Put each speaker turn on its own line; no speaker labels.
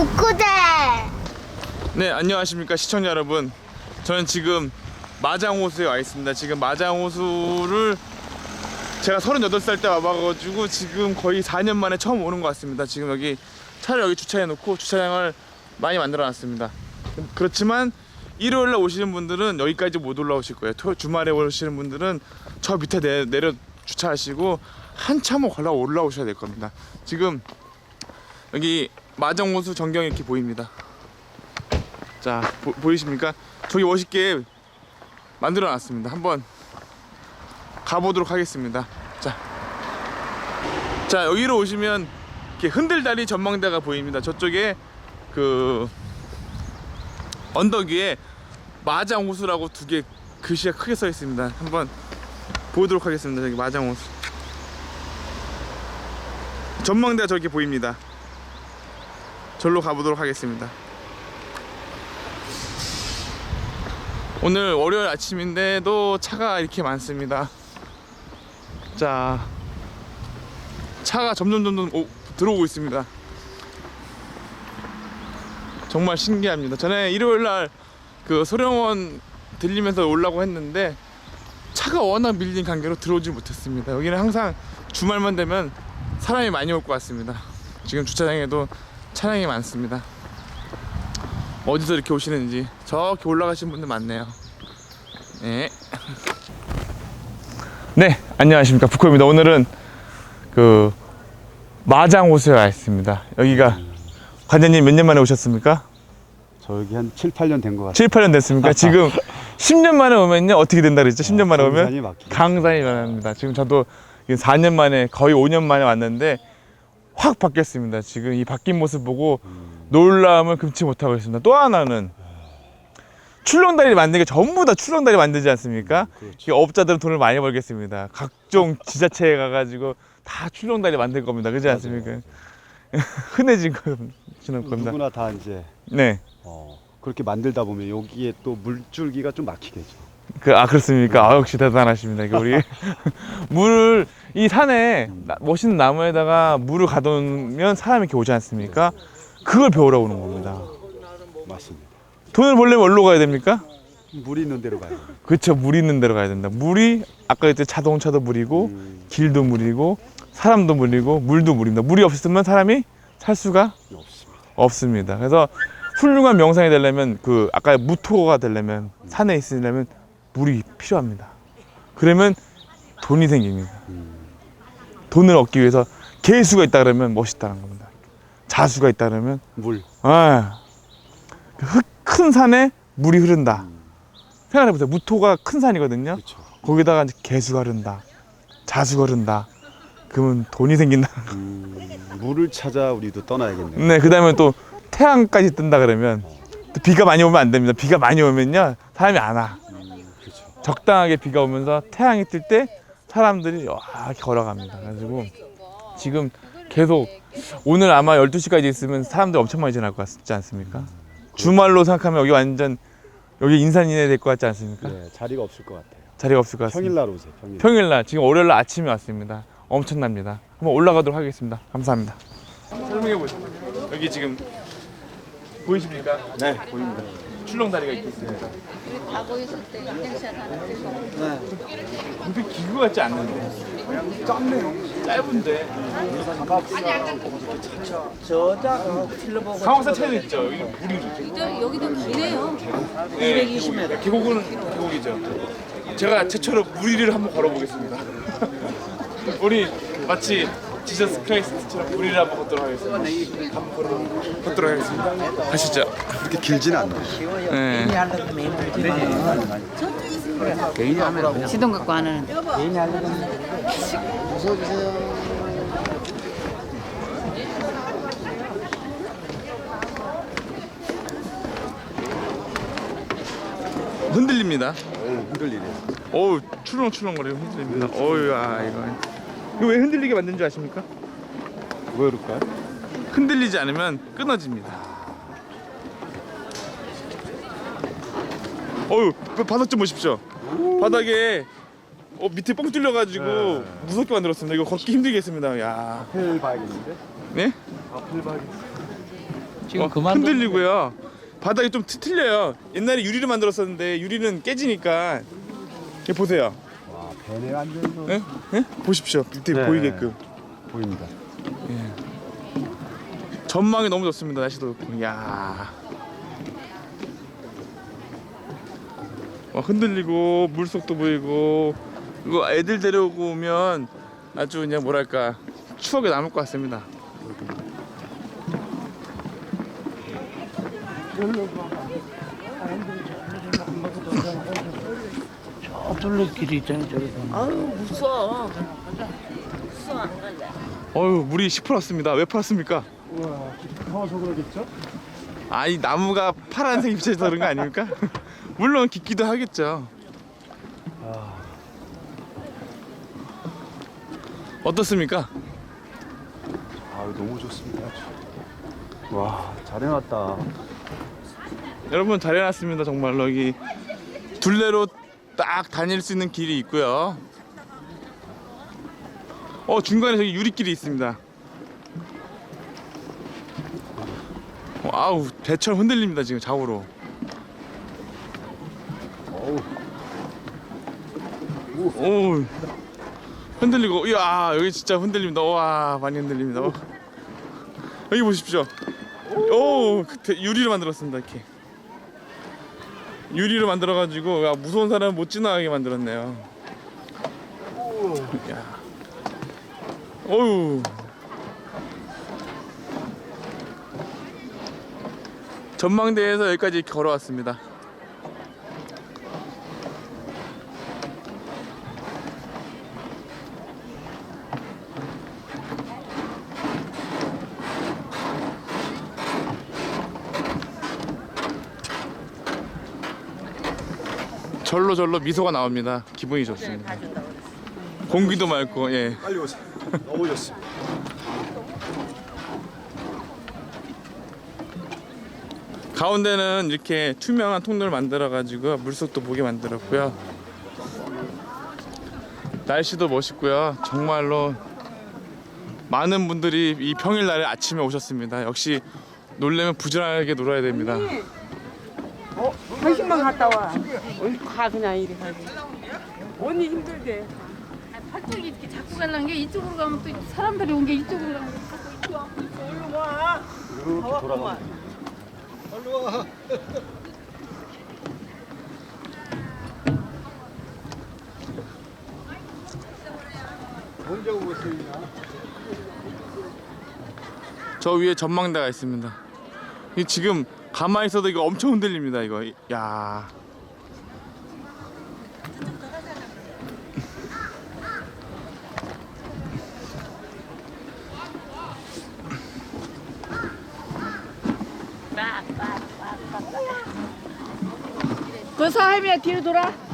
북구대.
네 안녕하십니까 시청자 여러분. 저는 지금 마장호수에 와 있습니다. 지금 마장호수를 제가 38살 때 와봐가지고 지금 거의 4년 만에 처음 오는 것 같습니다. 지금 여기 차를 여기 주차해 놓고 주차장을 많이 만들어 놨습니다. 그렇지만 일요일날 오시는 분들은 여기까지 못 올라오실 거예요. 토, 주말에 오시는 분들은 저 밑에 내, 내려 주차하시고 한참을 걸어 올라오셔야 될 겁니다. 지금 여기 마정호수 전경이 이렇게 보입니다 자 보, 보이십니까? 저기 멋있게 만들어 놨습니다. 한번 가보도록 하겠습니다. 자, 자 여기로 오시면 이렇게 흔들다리 전망대가 보입니다. 저쪽에 그 언덕 위에 마장호수라고 두 개 글씨가 크게 써 있습니다. 한번 보도록 하겠습니다. 저기 마장호수. 전망대가 저렇게 보입니다. 절로 가보도록 하겠습니다. 오늘 월요일 아침인데도 차가 이렇게 많습니다. 자, 차가 점점 점점 오- 들어오고 있습니다. 정말 신기합니다. 전에 일요일 날 그 소령원 들리면서 올라고 했는데 차가 워낙 밀린 관계로 들어오지 못했습니다. 여기는 항상 주말만 되면 사람이 많이 올 것 같습니다. 지금 주차장에도 차량이 많습니다. 어디서 이렇게 오시는지 저렇게 올라가신 분들 많네요. 네. 네, 안녕하십니까 부코입니다. 오늘은 그 마장 호수에 와 있습니다. 여기가 관장님 몇 년 만에 오셨습니까?
저 여기 한 7, 8년 된 것 같아요.
7, 8년 됐습니까? 지금 10년 만에 오면요 어떻게 된다 그랬죠? 10년 만에 오면
강산이.
강산이 변합니다. 지금 저도 4년 만에 거의 5년 만에 왔는데 확 바뀌었습니다. 지금 이 바뀐 모습 보고 놀라움을 금치 못하고 있습니다. 또 하나는 출렁다리 만드는 게 전부 다 출렁다리 만들지 않습니까? 이 업자들은 돈을 많이 벌겠습니다. 각종 지자체에 가가지고 다 출렁다리 만들 겁니다. 그렇지 않습니까? 흔해진 거는 겁니다.
누구나 다 이제
네.
어, 그렇게 만들다 보면 여기에 또 물줄기가 좀 막히겠죠.
그, 아 그렇습니까? 아 역시 대단하십니다. 우리 물을 이 산에 나- 멋있는 나무에다가 물을 가두면 사람이 이렇게 오지 않습니까? 그걸 배우러 오는 겁니다.
맞습니다.
돈을 벌려면 어디로 가야 됩니까?
물이 있는 데로 가야 돼요.
그렇죠. 물 있는 데로 가야 된다. 물이 아까 그때 자동차도 물이고
음,
길도 물이고 사람도 물이고 물도 물입니다. 물이 없으면 사람이 살 수가
없습니다.
없습니다. 그래서 훌륭한 명상이 되려면 그 아까 무토가 되려면 산에 있으려면 물이 필요합니다. 그러면 돈이 생깁니다.
음,
돈을 얻기 위해서 개수가 있다 그러면 멋있다는 겁니다. 자수가 있다 그러면
물.
아, 그 흙- 큰 산에 물이 흐른다.
음,
생각해 보세요. 무토가 큰 산이거든요.
그렇죠.
거기다가 이제 개수가 흐른다. 자수가 흐른다. 그러면 돈이 생긴다.
음, 물을 찾아 우리도 떠나야겠네요.
네, 그다음에 또 태양까지 뜬다 그러면 또 비가 많이 오면 안 됩니다. 비가 많이 오면요 사람이 안 와. 적당하게 비가 오면서 태양이 뜰 때 사람들이 와 걸어갑니다. 그래가지고 지금 계속 오늘 아마 12시까지 있으면 사람들 엄청 많이 지날 것 같지 않습니까? 주말로 생각하면 여기 완전 여기 인산인해 될 것 같지 않습니까?
네, 자리가 없을 것 같아요.
자리가 없을 것 같습니다.
평일날 오세요. 평일.
평일날 지금 월요일날 아침에 왔습니다. 엄청납니다. 한번 올라가도록 하겠습니다. 감사합니다. 설명해 보시죠. 여기 지금 보이십니까?
네, 보입니다.
출렁다리가 이렇게 있습니다.
가고 있을 때 인증샷 하나 찍어.
근데 기구 같지 않는데 그냥 짧네요. 짧은데
저자 필러보고
상황사 차이도 있죠. 여기 물이
저 여기도 기네요.
네, 220m. 계곡은 계곡이죠. 제가 최초로 무리를 한번 걸어보겠습니다. 우리 마치 지저스 크라이스트처럼 무리를 한번 걷도록 하겠습니다. 한번 걸어 걷도록 하겠습니다. 가시죠.
그렇게 길지는 않나요?
네.
시동 갖고 안 하는데.
흔들립니다.
흔들리네.
어우 출렁출렁거리고 흔들립니다. 어우 아 이거 이거 왜 흔들리게 만든 줄 아십니까?
왜 그럴까요?
흔들리지 않으면 끊어집니다. 어유 바닥 좀 보십시오. 바닥에 어, 밑에 뻥 뚫려가지고
네.
무섭게 만들었습니다. 이거 걷기 힘들겠습니다. 야,
앞을 봐야겠는데?
네?
앞을 봐야겠
지금
어,
그만
흔들리고요. 바닥이 좀 트- 틀려요. 옛날에 유리로 만들었었는데 유리는 깨지니까 이렇게 보세요.
와 배내 완전
예? 예? 보십시오. 밑에
네.
보이게끔.
보입니다.
전망이 너무 좋습니다. 날씨도 좋고. 야. 와, 흔들리고 물속도 보이고 이거 애들 데려오고 오면 아주 그냥 뭐랄까 추억이 남을 것 같습니다.
저둘러 길이 있잖아요. 저기.
아유 무서워. 무서워 안 갈래.
어휴 물이 10% 왔습니다. 왜 팔았습니까?
깊어서 그러겠죠?
아이 나무가 파란색 잎새서 그런 거 아닙니까? 물론 깊기도 하겠죠.
아
어떻습니까?
아유 너무 좋습니다. 와 잘해놨다.
여러분 잘 해놨습니다 정말로 여기 둘레로 딱 다닐 수 있는 길이 있고요 어 중간에 저기 유리길이 있습니다 아우 배처럼 흔들립니다 지금 좌우로. 오 흔들리고 이야 여기 진짜 흔들립니다. 와 많이 흔들립니다. 어. 여기 보십시오. 오그 유리로 만들었습니다 이렇게. 유리로 만들어 가지고 야, 무서운 사람 못 지나가게 만들었네요. 야. 어우 전망대에서 여기까지 걸어왔습니다 절로 절로 미소가 나옵니다. 기분이 좋습니다. 공기도 맑고 예.
빨리 오세요. 너무 좋습니다.
가운데는 이렇게 투명한 통로를 만들어 가지고 물속도 보게 만들었고요. 날씨도 멋있고요. 정말로 많은 분들이 이 평일날에 아침에 오셨습니다. 역시 놀려면 부지런하게 놀아야 됩니다.
한식만 갔다 와. 어이 가 그냥 이리 가지. 언니 힘들대.
팔뚝이 이렇게 자꾸 가려는 게 이쪽으로 가면 또 사람들이 온 게 이쪽으로 가면
이렇게 돌아가. 언제 오겠습니까?
저 위에 전망대가 있습니다. 이 지금 가만히 있어도 이거 엄청 흔들립니다. 이거 야.
그서 할미야 뒤로 돌아.